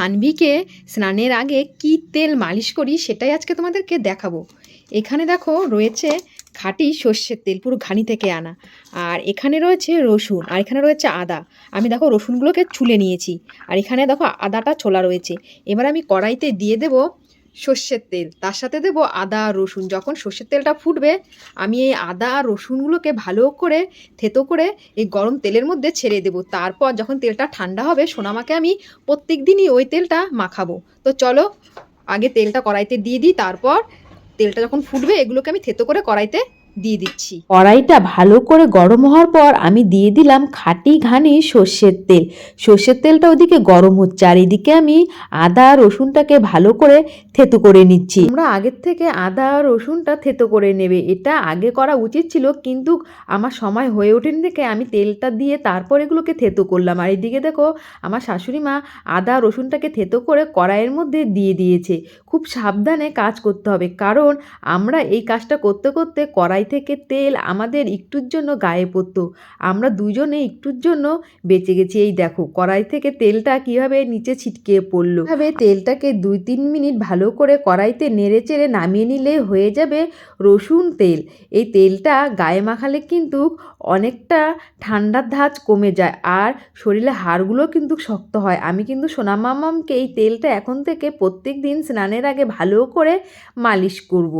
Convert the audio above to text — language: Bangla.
সানভিকে স্নানের আগে কি তেল মালিশ করি সেটাই আজকে তোমাদেরকে দেখাবো। এখানে দেখো রয়েছে খাঁটি সর্ষের তেল, পুরো ঘানি থেকে আনা। আর এখানে রয়েছে রসুন, আর এখানে রয়েছে আদা। আমি দেখো রসুনগুলোকে ছুলে নিয়েছি। আর এখানে দেখো আদাটা ছোলা রয়েছে। এবার আমি কড়াইতে দিয়ে দেব সর্ষের তেল। তার সাথে দেব আদা আর রসুন। যখন সর্ষের তেলটা ফুটবে, আমি এই আদা আর রসুনগুলোকে ভালো করে, থেতো করে এই গরম তেলের মধ্যে ছেড়ে দেব। তারপর যখন তেলটা ঠান্ডা হবে, সোনামাকে আমি প্রত্যেক দিনই ওই তেলটা মাখাবো। তো চলো, আগে তেলটা কড়াইতে দিয়ে দিই, তারপর তেলটা যখন ফুটবে, এগুলোকে আমি থেতো করে কড়াইতে দিয়ে দিচ্ছি। কড়াইটা ভালো করে গরম হওয়ার পর আমি দিয়ে দিলাম খাঁটি ঘানি সর্ষের তেল। সর্ষের তেলটা ওদিকে গরম হচ্ছে আর এদিকে আমি আদা রসুনটাকে ভালো করে থেতো করে নিচ্ছি। আমরা আগের থেকে আদা রসুনটা থেতো করে নেবে। এটা আগে করা উচিত ছিল কিন্তু আমার সময় হয়ে ওঠেনি দেখে আমি তেলটা দিয়ে তারপর এগুলোকে থেতো করলাম। আর এদিকে দেখো আমার শাশুড়ি মা আদা রসুনটাকে থেতো করে কড়াইয়ের মধ্যে দিয়ে দিয়েছে। খুব সাবধানে কাজ করতে হবে কারণ আমরা এই কাজটা করতে করতে কড়াই থেকে তেল আমাদের একটুর জন্য গায়ে পড়তো। আমরা দুজনে একটুর জন্য বেঁচে গেছি। এই দেখো, কড়াই থেকে তেলটা কীভাবে নিচে ছিটকে পড়ল? এভাবে তেলটাকে দুই তিন মিনিট ভালো করে কড়াইতে নেড়ে চেড়ে নামিয়ে নিলে হয়ে যাবে রসুন তেল। এই তেলটা গায়ে মাখালে কিন্তু অনেকটা ঠান্ডার ধাঁচ কমে যায় আর শরীরে হাড়গুলো কিন্তু শক্ত হয়। আমি কিন্তু সোনামামামকে এই তেলটা এখন থেকে প্রত্যেক দিন স্নানের আগে ভালো করে মালিশ করব।